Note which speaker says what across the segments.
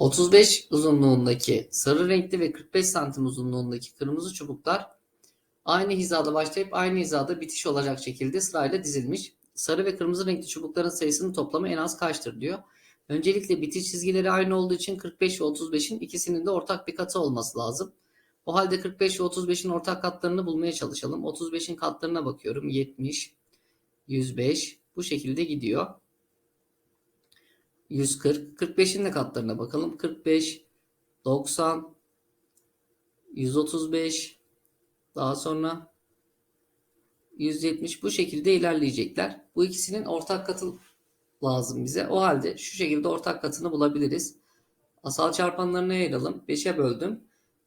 Speaker 1: 35 uzunluğundaki sarı renkli ve 45 santim uzunluğundaki kırmızı çubuklar aynı hizada başlayıp aynı hizada bitiş olacak şekilde sırayla dizilmiş. Sarı ve kırmızı renkli çubukların sayısının toplamı en az kaçtır diyor. Öncelikle bitiş çizgileri aynı olduğu için 45 ve 35'in ikisinin de ortak bir katı olması lazım. O halde 45 ve 35'in ortak katlarını bulmaya çalışalım. 35'in katlarına bakıyorum. 70, 105 bu şekilde gidiyor. 140. 45'in de katlarına bakalım. 45, 90, 135, daha sonra 170 bu şekilde ilerleyecekler. Bu ikisinin ortak katı lazım bize. O halde şu şekilde ortak katını bulabiliriz. Asal çarpanlarına ayıralım. 5'e böldüm.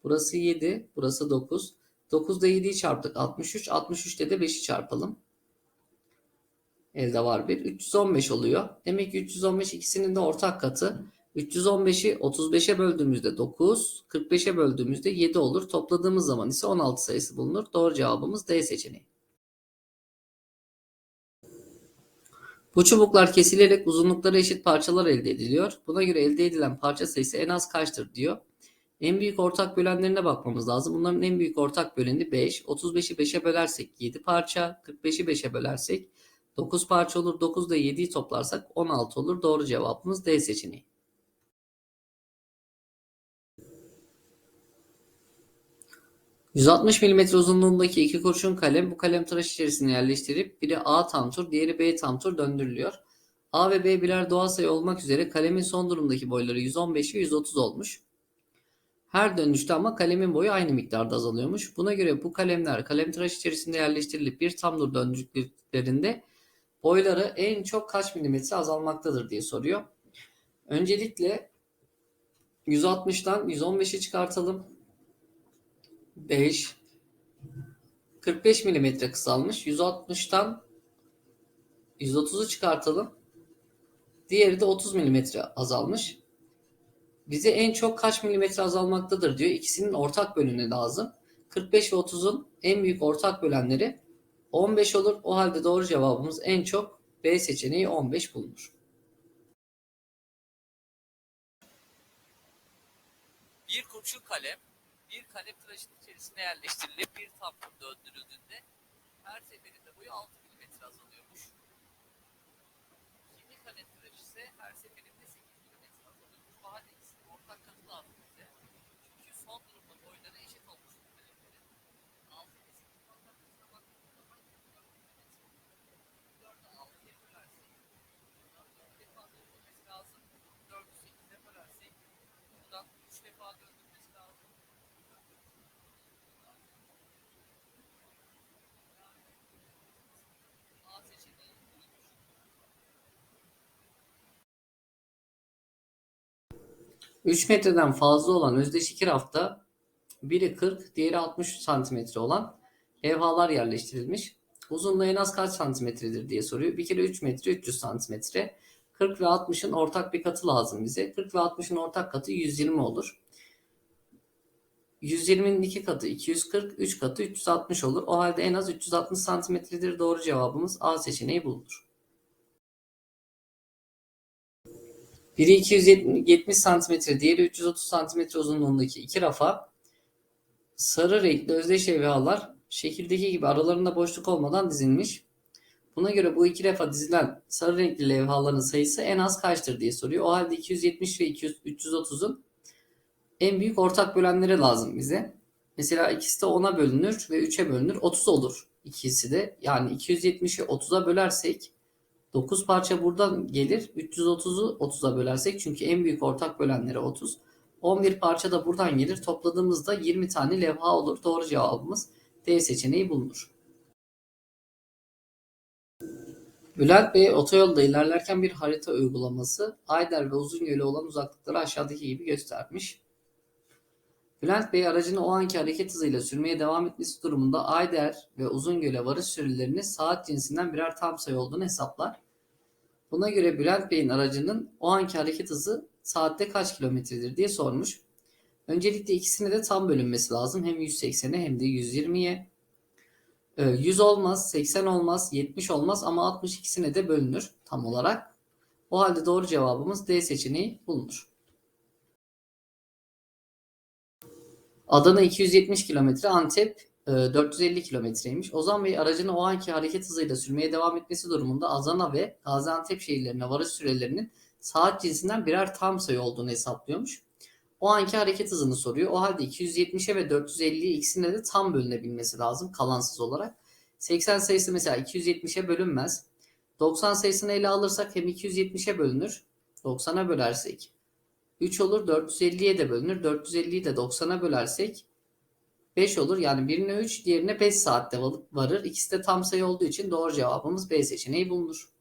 Speaker 1: Burası 7, burası 9. 9'da 7'yi çarptık 63. 63'te de 5'i çarpalım. Elde var bir. 315 oluyor. Demek ki 315 ikisinin de ortak katı. 315'i 35'e böldüğümüzde 9, 45'e böldüğümüzde 7 olur. Topladığımız zaman ise 16 sayısı bulunur. Doğru cevabımız D seçeneği. Bu çubuklar kesilerek uzunlukları eşit parçalar elde ediliyor. Buna göre elde edilen parça sayısı en az kaçtır diyor. En büyük ortak bölenlerine bakmamız lazım. Bunların en büyük ortak böleni 5. 35'i 5'e bölersek 7 parça. 45'i 5'e bölersek 9 parça olur. 9 da 7'yi toplarsak 16 olur. Doğru cevabımız D seçeneği. ...160 mm uzunluğundaki iki kurşun kalem bu kalem tıraş içerisine yerleştirip biri A tam tur diğeri B tam tur döndürülüyor. A ve B birer doğal sayı olmak üzere kalemin son durumdaki boyları 115 ve 130 olmuş. Her dönüşte ama kalemin boyu aynı miktarda azalıyormuş. Buna göre bu kalemler kalem tıraş içerisinde yerleştirilip bir tam tur döndürdüklerinde boyları en çok kaç milimetre azalmaktadır diye soruyor. Öncelikle 160'tan 115'i çıkartalım. 5 45 milimetre kısalmış. 160'tan 130'u çıkartalım. Diğeri de 30 milimetre azalmış. Bize en çok kaç milimetre azalmaktadır diyor. İkisinin ortak bölünü lazım. 45 ve 30'un en büyük ortak bölenleri 15 olur. O halde doğru cevabımız en çok B seçeneği 15 bulunur.
Speaker 2: Bir kurşun kalem bir kalem tıraşın içerisine yerleştirilip bir tam tur döndürüldüğünde her seferinde boyu 6 mm azalıyormuş. İkinci kalem tıraşı ise her seferinde 8 mm azalıyormuş. Bu halde ikisinin ortak katı lazım bize. Çünkü son durumda boyları eşit olmuş bu kalemlerin. 6 ve 8'in ortak katına baktığımız zaman 4 mm. 4'ü 6'ya bölersek buradan 4 defa döndürmesi lazım. 4'ü 8'e bölersek buradan 3 defa döndürmesi lazım. A seçeneği bulunur.
Speaker 1: 3 metreden fazla olan özdeş iki rafta biri 40, diğeri 60 santimetre olan levhalar yerleştirilmiş. Uzunluğu en az kaç santimetredir diye soruyor. Bir kere 3 metre 300 santimetre. 40 ve 60'ın ortak bir katı lazım bize. 40 ve 60'ın ortak katı 120 olur. 120'nin iki katı 240, 3 katı 360 olur. O halde en az 360 santimetredir doğru cevabımız A seçeneği bulunur. Biri 270 santimetre, diğeri 330 santimetre uzunluğundaki iki rafa sarı renkli özdeş levhalar şekildeki gibi aralarında boşluk olmadan dizilmiş. Buna göre bu iki rafa dizilen sarı renkli levhaların sayısı en az kaçtır diye soruyor. O halde 270 ve 200, 330'un en büyük ortak bölenleri lazım bize. Mesela ikisi de 10'a bölünür ve 3'e bölünür. 30 olur ikisi de. Yani 270'i 30'a bölersek 9 parça buradan gelir. 330'u 30'a bölersek çünkü en büyük ortak bölenleri 30. 11 parça da buradan gelir. Topladığımızda 20 tane levha olur. Doğru cevabımız D seçeneği bulunur. Bülent Bey otoyolda ilerlerken bir harita uygulaması Ayder ve Uzungöl'e olan uzaklıkları aşağıdaki gibi göstermiş. Bülent Bey aracını o anki hareket hızıyla sürmeye devam etmesi durumunda Ayder ve Uzungöl'e varış sürelerini saat cinsinden birer tam sayı olduğunu hesaplar. Buna göre Bülent Bey'in aracının o anki hareket hızı saatte kaç kilometredir diye sormuş. Öncelikle ikisine de tam bölünmesi lazım. Hem 180'e hem de 120'ye. 100 ee, olmaz, 80 olmaz, 70 olmaz ama 62'sine de bölünür tam olarak. O halde doğru cevabımız D seçeneği bulunur. Adana 270 km, Antep 450 kilometreymiş. Ozan Bey aracını o anki hareket hızıyla sürmeye devam etmesi durumunda Adana ve Gaziantep şehirlerine varış sürelerinin saat cinsinden birer tam sayı olduğunu hesaplıyormuş. O anki hareket hızını soruyor. O halde 270'e ve 450'ye ikisine de tam bölünebilmesi lazım kalansız olarak. 80 sayısı mesela 270'e bölünmez. 90 sayısını ele alırsak hem 270'e bölünür. 90'a bölersek 3 olur. 450'ye de bölünür. 450'yi de 90'a bölersek 5 olur. Yani birine 3, diğerine 5 saatte varır. İkisi de tam sayı olduğu için doğru cevabımız B seçeneği bulunur.